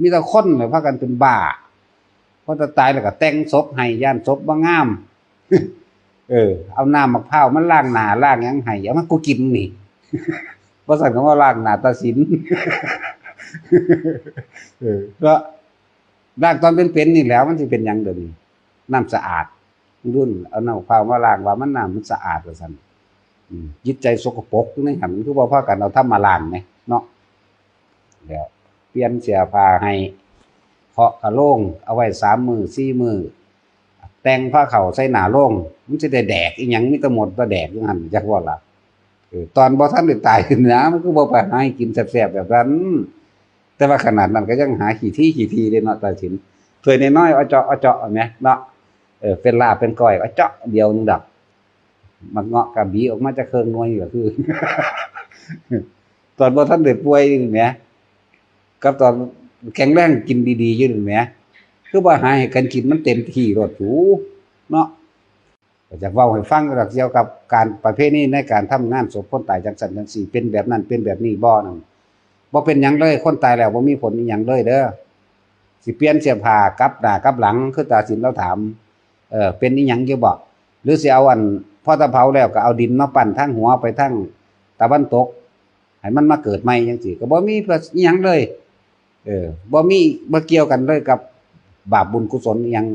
มีแต่คนเลยพากันเป็นบ้าพอจะตายแล้วก็แต่งศพให้ย่านศพบ่งาม เออ เอาน้ำมะพร้าวมันล้างหนาล้างยังให้เอามากูกินนี่บ่สั่นคำว่าล้างหนาตาสินเออก็ล้างตอนเป็นๆนี่แล้ว มันสิเป็นยังเดี๋ยวนี้น้ำสะอาด รุ่น เอาน้ำมะพร้าวมาล้างว่ามันน้ำมันสะอาดว่าซั่นอืมจิตใจสกปรกอยู่ในหันคือบ่พากันเอาทำมาล้างแหมเนาะแล้ว เปลี่ยนเสื้อผ้าให้เคาะกระโลงเอาไว้สามมือสี่มือแต่งผ้าเข่าใส่หนาโลงมันสิได้แดกอีหยังมีต่หมดแต่แดกอยู่หั่นจักว่าล่ะตอนบ่ทันได้ตายนะมันก็บ่ไปหาให้กินแซ่บๆแบบนั้น แต่ว่าขนาดนั้นก็ยังหาขี้ที่ขี้ทีได้เนาะตาสินถ้วยน้อยๆเอาเจาะเอาเจาะเอาแหมเนาะเออเป็นลาเป็นก้อยเอาเจาะเดียวนึงดับมันเงาะกะบีออกมาจะเคิงหน่วยก็คือ ตอนบ่ทันได้ป่วยนี่แหม กับตอนแข็งแรงกินดีๆอยู่นี่แหมคือบ่าหาให้กันกินมันเต็มที่รอดสูเนาะก็อยากเว้าให้ฟังเกี่ยวกับการประเภทนี้ในการทำงานศพคนตายจังซั่นจังซี่เป็นแบบนั้นเป็นแบบนี้บ่นั่นบ่เป็นหยังเลยคนตายแล้วบ่มีผลอีหยังเลยเด้อสิเปลี่ยนเสื้อผ้ากับหน้ากับหลังคือตาสินเราถามเออเป็นอีหยังอยู่บ่หรือสิเอาอันพ่อตะเผาแล้วก็เอาดินมาปั้นทั้งหัวไปทั้งตะวันตกให้มันมาเกิดใหม่จังซี่ก็บ่มีอีหยังเลย เออบ่มีบ่เกี่ยวกันเลยกับบาปบุญกุศลอยัง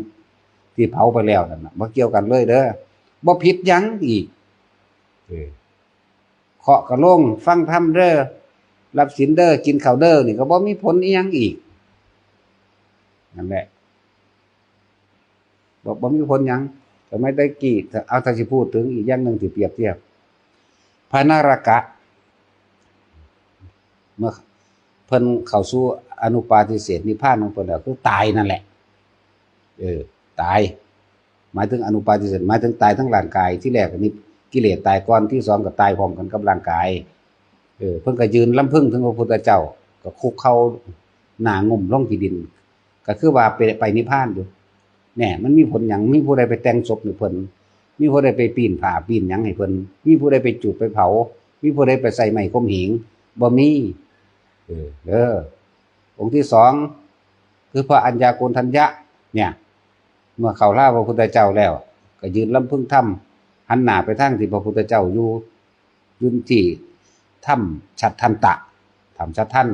ที่เผาไปแล้วนั่นนะบ่เกี่ยวกันเลยเด้อบ่ผิดยังอีกเออเคาะกระโลงฟังธรรมเด้อรับศีลเด้อกินข้าวเด้อนี่ก็บ่มีผลอีหยังอีกนั่นแหละบ่บ่มีผลหยังแต่ไม่ได้กี่ถ้าเอาถ้าสิพูดถึงอีกอย่างหนึ่งที่เปรียบเทียบพระนารกะ เมื่อ เพิ่นเข้าสู่อนุปาทิเศษนิพพานของเพิ่นแล้วคือตายนั่นแหละ เออ ตาย หมายถึงอนุปาทิเสสหมายถึงตายทั้งร่างกายที่แรกนี่กิเลสตายก่อนที่สองก็ตายพร้อมกันกับร่างกาย เออ เพิ่นก็ยืนลำพึงถึงพระพุทธเจ้า ก็คุกเข้าหน้างุ่มลงที่ดิน ก็คือว่าไปไปนิพพานอยู่แหน่ยมันมีผลหยังมีผู้ใดไปแต่งศพให้เพิ่นมีผู้ใดไปปีนผาปีนยังให้เพิ่นมีผู้ใดไปจุดไปเผา มีผู้ใดไปใส่ไม้คมหิงบ่มี เออองค์ที่สองคือพระอัญญาโกณทัญญะ เนี่ย เมื่อเขาล่าพระพุทธเจ้าแล้ว ก็ยืนลำพึงถ้ำหันหน้าไปทางที่พระพุทธเจ้าอยู่ยุนที่ถ้ำชัดทันตะถ้ำชัดท่าน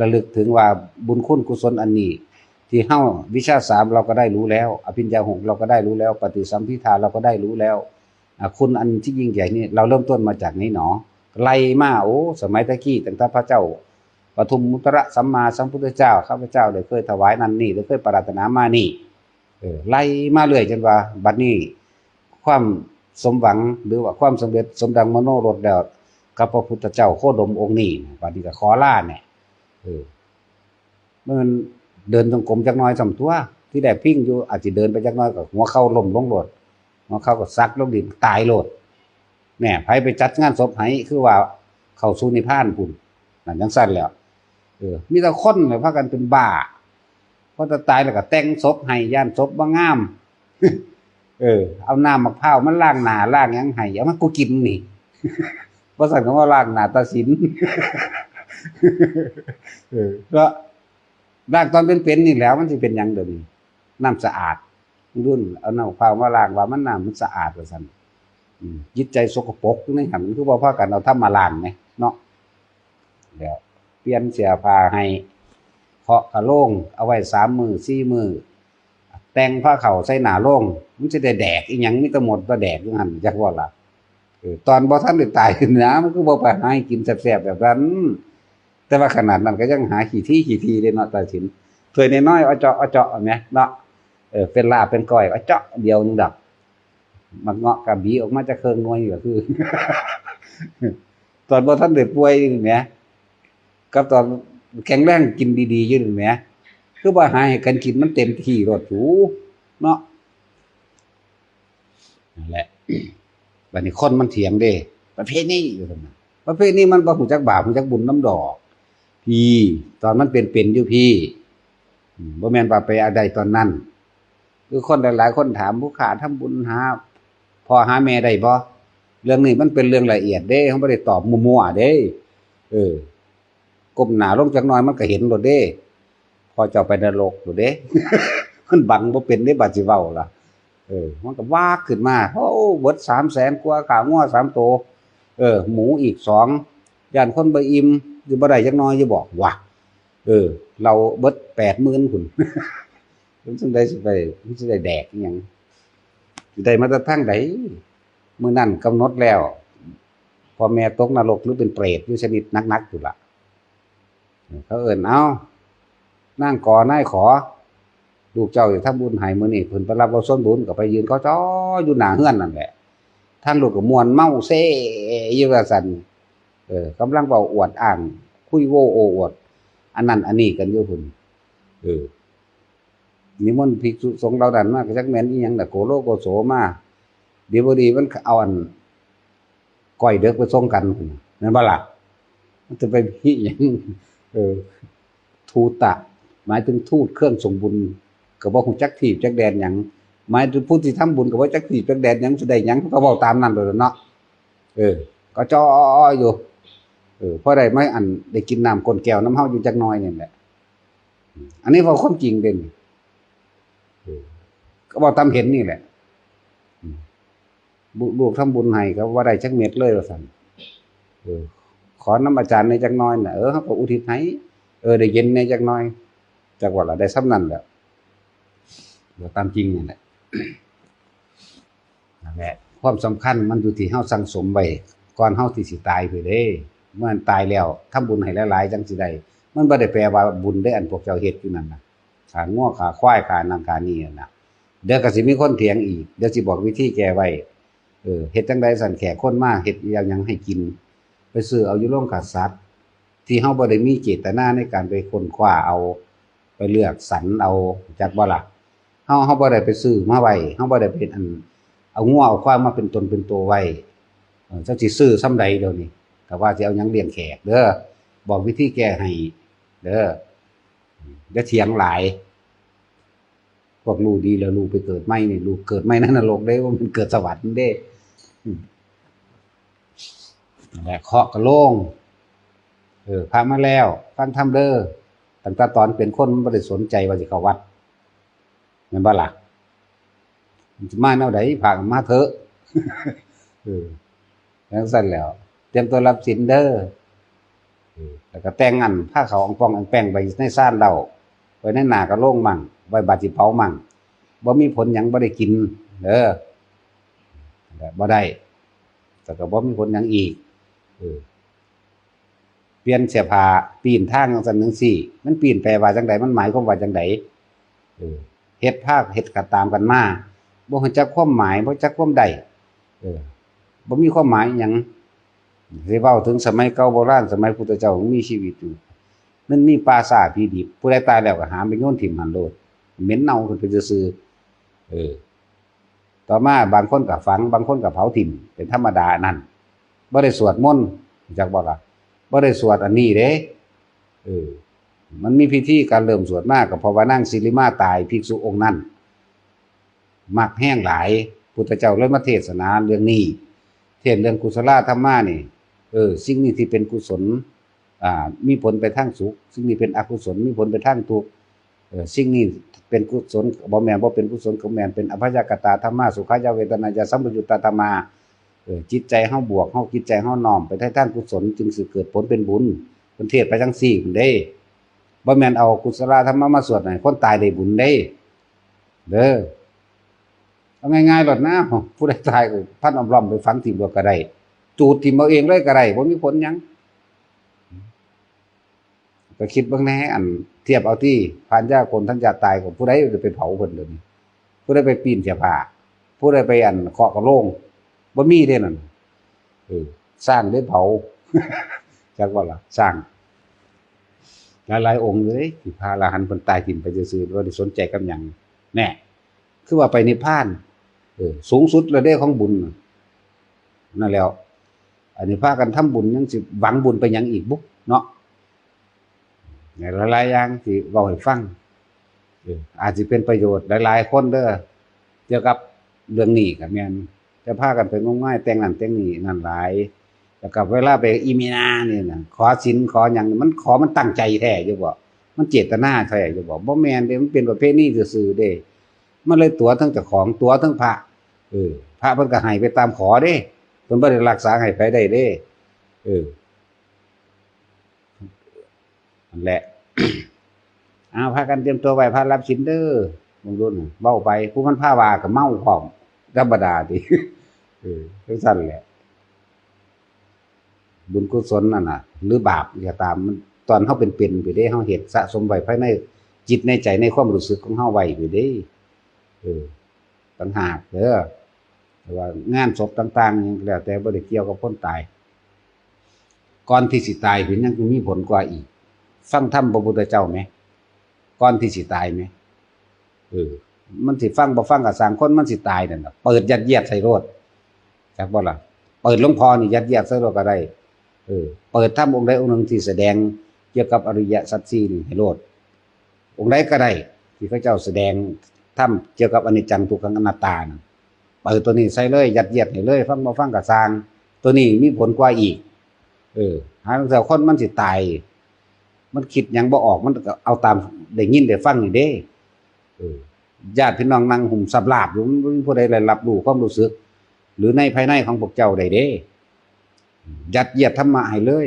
ระลึกถึงว่าบุญคุณกุศลอันนี้ ที่เฮ้าวิชาสามเราก็ได้รู้แล้ว อภิญญาหกเราก็ได้รู้แล้ว ปฏิสัมพิทาเราก็ได้รู้แล้วคุณอันที่ยิ่งใหญ่นี่เราเริ่มต้นมาจากไหนหนอ ไล่มาโอ้สมัยตะกี้ตั้งแต่พระเจ้าปทุมมุตระสัมมาสัมพุทธเจ้าข้าพเจ้าได้เคยถวายนั่นนี่ได้เคยปรารถนามานี่เออไล่มาเรื่อยจนว่า บัดนี้ความสมหวังหรือว่าความสำเร็จสมดังมโนรถแล้วกับพระพุทธเจ้าโคดมองค์นี้บัดนี้ก็ขอลาเนี่ยเออมันเดินจงกรมจักน้อยสำตัว ที่แดพิ้งอยู่อาจจะเดินไปจักน้อยก็หัวเข้าล่มลงโลดหัวเข้าก็ซักลงดินตายโลด แหน่ไผไปจัดงานศพให้คือว่าเข้าสู่นิพพานพุ่นนั่นจังซั่นแล้วเออมีแต่คนเลยพากันเป็นบ้าพอจะตายแล้วก็แต่งศพให้ย่านศพบ่งาม เออ เอาน้ำมะพร้าวมันล้างหนาล้างยังให้เอามากูกินนี่บ่สั่นคำว่าล้างหนาตาสินเออก็ล้างตอนเป็นๆนี่แล้ว มันสิเป็นยังเดี๋ยวนี้น้ำสะอาดรุ่นเอาน้ำมะพร้าวมาล้างว่ามันน้ำมันสะอาดว่าซั่น จิตใจสกปรกอยู่หันคือบ่พากันเอาทำมาล้างแหมเนาะแล้วเปลี่ยนเสื้อผ้าให้เคาะกระโลงเอาไว้สามมือสี่มือแต่งผ้าเข่าใส่หนาโลงมันจะได้แดกอีหยังมีแต่หมดแต่แดกอยู่หั่นจักว่าละตอนบ่ทันได้ตายนะมันก็บ่ไปหาให้กินแซ่บๆแบบนั้น แต่ว่าขนาดนั้นก็ยังหาขี้ที่ขี้ทีได้เนาะตาสินถ้วยน้อยๆเอาเจาะเอาเจาะเอาแหมเนาะเออเป็นลาเป็นก้อยเอาเจาะเดียวนึงดับ มันเงาะกะบีออกมาจะเคิงนวยก็คือ ตอนบ่ทันได้ป่วยนี่แหมกับตอนแข็งแรงกินดีๆอยู่นี่แหมคือว่าหาให้กันกินมันเต็มที่รอดสูเนาะนั่นแหละบัดนี้คนมันเถียงเด้ ประเภทนี้อยู่ซั่นน่ะประเภทนี้มันบ่ฮู้จักบาปฮู้จักบุญน้ำดอก พี่ ตอนมันเป็นเป็นอยู่พี่บ่แม่นว่าไปอะไรตอนนั้น คือคนหลายๆคนถามผู้ขาทำบุญหา พอหาแม่ได้บ่เรื่องนี้มันเป็นเรื่องละเอียดเด้เขาบ่ได้ตอบมั่วๆเด้ เออก้มหนาลงจักน่อยมันก็เห็นโลดเด้ พอเจ้าไปนรกอยู่เด้มันบังบ่เป็นได้บาดสิเว้าล่ะ เออ มันก็วากขึ้นมาโอ้เบิด300,000กว่าขางัว3ตัวเออ หมูอีก2ย่านคนใบอิ่มสิบ่ได้จักน้อยจะบอกว่าเออ เราเบิด80,000พุ่นมันสิได้สิไปมันสิได้แดกอิหยัง ได้มาแต่ทางใดมื้อนั้นกำหนดแล้วพอแม่ตกนรกหรือเป็นเปรตอยู่ชนิดนักๆอยู่ละเขาเอิ้นเอานั่งก่อนายขอ ลูกเจ้าอย่าทำบุญให้มื้อนี้เพิ่นไปรับเอาส่วนบุญก็ไปยืนเขาจ้ออยู่หนาเฮือนนั่นแหละทางลูกก็มวนเมาเซ่ยู่ว่าซั่นเออกำลังเว้าอวดอ้าง คุยโวโออวด อันนั้นอันนี้กันอยู่พุ่นเออ นิมนต์ภิกษุสงฆ์เหล่านั้นมากจักแม่นอีหยังน่ะโกโลโกโสมาเดี๋ยวบ่ดีมันเอาอันก้อยเด็กไปส่งกันนแม่นบ่ล่ะมันจะไปมีหยังเออทูตะ หมายถึงทูตเครื่องส่งบุญก็บ่ฮู้จักที่จักแดนหยังหมายถึงผู้ที่ทำบุญก็บ่จักที่จักแดนหยังสิได้หยังก็เว้าตามนั้นโดยเนาะเออ ก็จ้ออยู่เออพอได้ไม่อันได้กินน้ำก้นแก้วน้ำเฮาอยู่จักน่อยนี่แหละอันนี้เว้าความจริงเด่น ก็เว้าตามเห็นนี่แหละอืมบุลูกทำบุญให้ก็ว่าได้จักเม็ดเลยว่าซั่นเออ ขอน้ำอาจารย์ในจักน่อยน่ะเออเฮาก็อุทิศให้เออได้เย็นในจักน่อยจักว่าละได้ซ้ำนั่นแล้วเดี๋ยวตามจริงนี่แหละนั่นแหละความสำคัญมันอยู่ที่เฮาสั่งสมไว้ก่อนเฮาที่สิตายไปเด้เมื่อันตายแล้วทำบุญให้หลายๆจังสิได้มันบ่ได้แปลว่าบุญได้อันพวกเจ้าเฮ็ดอยู่นั่นน่ะขาง้อขาควายขานังขานี่น่ะ เดี๋ยวก็สิมีคนเถียงอีก เดี๋ยวสิบอกวิธีแก้ไว้ เออเฮ็ดจังไดสั่นแขกคนมากเฮ็ดย่างยังให้กิน ไปซื้อเอาอยู่โรงฆ่าสัตว์ที่เฮาบ่ได้มีเจตนาในการไปค้นคว้าเอา ไปเลือกสรรเอาจากบ่ล่ะเฮาเฮาบ่ได้ไปซื้อมาไว้เฮาบ่ได้เป็นอัน เอางัวเอาควายมาเป็นตนเป็นตัวไว้เออจักสิซื้อซ้ำใดเดี๋ยวนี้ก็ว่าสิเอาหยังเลี้ยงแขกเด้อบอกวิธีแก้ให้เด้ออย่าเถียงหลาย พวกรู้ดีแล้วรู้ไปเกิดใหม่นี่รู้เกิดใหม่ในนรกเด้ว่ามันเกิดสวรรค์เด้แหละเคาะกระโลงเออพามาแล้ว ฟังทำเด้อตั้งแต่ตอนเป็นคนบ่ได้สนใจว่าสิเข้าวัดแม่นบ่ล่ะมันสิมาแนวใดพากันมาเถอะเออแล้วสั่นแล้ว เตรียมตัวรับศีลเด้อเอแล้วก็แต่งงานผ้าขาวองปองอังแป้งไปในซ่านเรา ว้ในหนากระโล่งมั่งไว้บาดสิเผามั่งบ่มีผลยังบ่ได้กินเด้อวบ่ได้แต่ก็บ่มีผลยังอีกเออเปลี่ยนเสื้อผ้าปีนทางจังซั่นจังซี่มันปีนแปลว่าจังไดมันหมายความว่าจังไดเออเฮ็ดภาคเฮ็ดกันตามกันมาบ่ฮู้จักความหมายบ่จักความใดเออบ่มีความหมายหยังสิเว้าถึงสมัยเก่าโบราณสมัยพุทธเจ้ายังมีชีวิตอยู่ มันมีปราสาทผีดิบผู้ใดตายแล้วก็หามไปโยนถิ่มหันโลดเหม็นเน่าขึ้นไปซื่อเออ ต่อมาบางคนก็ฝัง บางคนก็เผาถิ่มเป็นธรรมดานั่นบ่ได้สวดมนต์จักบ่ล่ะบ่ได้สวดอันนี้เด้เออ มันมีพิธีการเริ่มสวดมากก็เพราะว่านั่งศิริมาตายภิกษุองค์นั้นมักแห้งหลายพุทธเจ้าเลยมาเทศนาเรื่องนี้ เทศน์เรื่องกุศลธรรมะนี่ เออ สิ่งนี้ที่เป็นกุศล มีผลไปทางสุขสิ่งนี้เป็นอกุศลมีผลไปทางทุกข์สิ่งนี้เป็นกุศลบ่แมนบ่เป็นกุศลก็แมนเป็นอภัยกตาธรรมะสุขายาเวทนายาสัมปยุตตาธรรมาจิตใจเฮาบวกเฮาจิตใจเฮาน้อมไปทางทางกุศลจึงสิเกิดผลเป็นบุญเพิ่นเทศไปจังซี่คนเด้บ่แมนเอากุศลธรรมะมาสวดให้คนตายได้บุญเด้ เด้อเอาง่ายๆหลดนะผู้ใดตายก็พันออมไปฝังทิ่มบ่ก็ได้จูดทิ่มเอาเองเลยก็ได้บ่มีผลยัง ก็คิดบิ่งแน่อันเทียบเอาที่พานยาคนท่านจะตายกับผู้ใดจะไปเผาเพิ่นเดี๋ยวนี้ผู้ใดไปปีนเสียผ้าผู้ใดไปอันเคาะกระโลงบ่มีเด้นั่นเออสร้างได้เผาจักว่าล่ะสร้างหลายๆองค์เลยที่พาอรหันต์เพิ่นตายถิ่มไปซื่อๆบ่ได้สนใจกับหยังแน่คือว่าไปนิพพานเออสูงสุดแล้วเด้ของบุญนั่นแล้ว อันนี้พากันทำบุญยังสิหวังบุญไปยังอีกบุ๊เนาะ หลายๆอย่างที่เว้าให้ฟังเอออาจสิเป็นประโยชน์หลายๆคนเด้อเกี่ยวกับเรื่องนี้ก็แม่นจะพากันไปงมงายแต่งนั่นแต่งนี่นั่นหลายแล้วก็เวลาไปอีเมีนานี่นะขอสินขออย่างมันขอมันตั้งใจแท้อยู่บ่มันเจตนาใช่จะบอกบ่แม่นเด้มันเป็นประเภทนี้ซื่อๆเด้ มันเลยตัวทั้งเจ้าของตัวทั้งพระเออพระเพิ่นก็ให้ไปตามขอเด้เพิ่นบ่ได้รักษาให้ไปได้เด้เออ นั่นแหละอ้าวพากันเตรียมตัวไว้พารับศีลเด้อมึงดูน่ะเบ้าไปผู้มันพาวาก็เมาพร้อมธรรมดาติเออจังซั่นแหละ บุญกุศลนั่นน่ะ หรือบาปก็ตามมันตอนเฮาเป็นเป็นไปเด้เฮาเฮ็ดสะสมไว้ภายในจิตในใจในความรู้สึกของเฮาไว้ไปเด้เออต่างหากเด้อแต่ว่างานศพต่างๆหยังก็แล้วแต่บ่ได้เกี่ยวกับคนตาย ก่อนที่สิตายเป็นยังมีผลกว่าอีก ฟังธรรมพระพุทธเจ้าไหมก่อนที่สิตายไหมเออมันสิฟังบ่ฟังก็สร้างคนมันสิตายนั่นน่ะเปิดยัดเยียดใส่รถจักบ่ล่ะเปิดหลวงพ่อนี่ยัดเยียดใส่รถก็ได้เออเปิดธรรมองค์ใดองค์หนึ่งที่แสดงเกี่ยวกับอริยสัจสี่นี่ให้โลดองค์ใดก็ได้ที่พระเจ้าแสดงธรรมเกี่ยวกับอนิจจังทุกขังอนัตตานะเปิดตัวนี้ใส่เลยยัดเยียดให้เลย ฟังบ่ฟังก็สร้าง ตัวนี้มีผลกว่าอีก เออหาลังแต่คนมันสิตาย มันคิดยังบ่ออก มันก็เอาตามได้ยินได้ฟังนี่เด้ญาติพี่น้องนั่งหุ่มสับลาบอยู่มันผู้ใดได้รับรู้ความรู้สึก หรือในภายในของพวกเจ้าได้เด้ยัดเยียดธรรมะให้เลย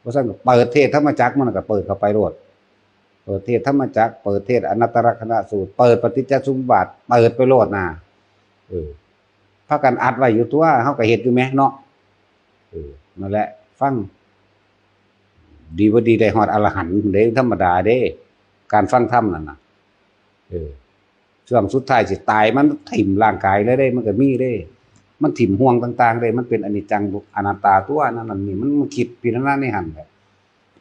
เพราะฉะนั้นเปิดเทศธรรมจักมันก็เปิดเข้าไปโลดเปิดเทศธรรมจักเปิดเทศอนัตตลกนสูตร เปิดปฏิจจสมุปบาทเปิดไปโลดน่ะเออพากันอัดไว้อยู่ตัวเฮาก็เฮ็ดอยู่แหมเนาะเออนั่นแหละ ฟัง ดีบ่าดีได้ฮอดอรหันต์เด้ธรรมดาเด้ การฟังธรรมนั่นนะเออช่วงสุดท้ายสิตายมันถิ่มร่างกายเลยเด้ มันก็มีเด้ มันถิ่มห่วงต่างๆเลยมันเป็นอนิจจังทุกอนัตตาตัวนั่นนั่นนี่มันมันคิดพิจารณาในหันแบบ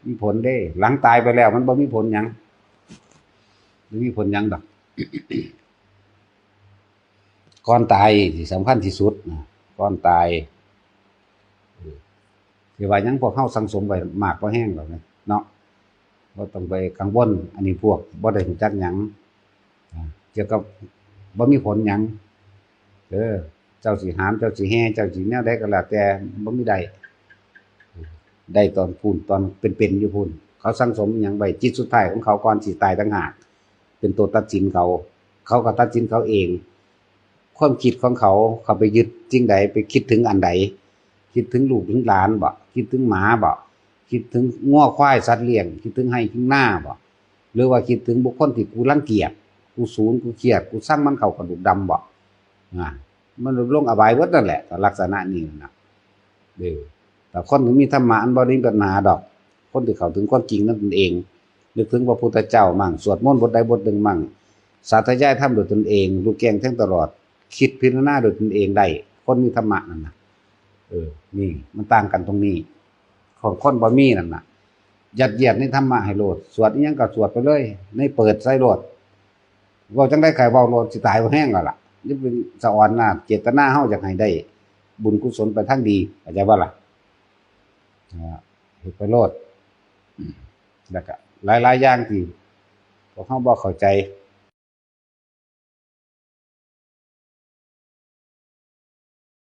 มีผลเด้ หลังตายไปแล้ว มันบ่มีผลยังบ่มีผลยังดอกก่อนตายที่สำคัญที่สุดนะก่อนตาย ที่ว่าหยังพวกเฮาสังสมไว้มากบ่แห้งหรอกนะเนาะบ่ต้องไปกังวลอันนี้พวกบ่ได้จักหยังอ่าเกี่ยวกับบ่มีผลหยังเออเจ้าสิหามเจ้าสิแห่เจ้าสิแนวใดก็แล้วแต่บ่มีใดได้ตอนพูนตอนเป็นๆอยู่พูนเขาสังสมหยังไว้จิตสุดท้ายของเขาก่อนสิตายต่างหากเป็นตัวตัดสินเขา เขาก็ตัดสินเขาเอง ความคิดของเขาเขาไปยึดจริงใดไปคิดถึงอันใด คิดถึงลูกถึงหลานบ่คิดถึงหมาบ่คิดถึงง้อควายสัตว์เลี้ยง คิดถึงให้ถึงหน้าบ่หรือว่าคิดถึงบุคคลที่กูรังเกียจกูสูญกูเกียดกูสร้างมันเข้ากระดูกดำบ่อ่ามันลงอบายเบิดนั่นแหละลักษณะนี้นะเด้อแต่คนที่มีธรรมะอันบ่ได้มีปัญหาดอก คนที่เข้าถึงความจริงนั่นตนเองนึกถึงพระพุทธเจ้ามั่งสวดมนต์บทใดบทหนึ่งมั่งสาธยายธรรมโดยตนเอง รู้แกงทั้งตลอด คิดพิจารณาโดยตนเองได้คนมีธรรมะนั่นนะ เออนี่มันต่างกันตรงนี้ ของคนบ่มีนั่นน่ะยัดเยียดในธรรมะให้โลด สวดอิหยังก็สวดไปเลยในเปิดใส่โลดเว้าจังได้ใครเว้าโลดสิตายบ่แห้งแล้วล่ะนี่เป็นสะออนนะเจตนาเฮาอยากให้ได้ บุญกุศลไปทางดีเข้าใจบ่ล่ะเฮ็ดไปโลดแล้วก็หลายๆอย่างที่พวกเฮาบ่เข้าใจ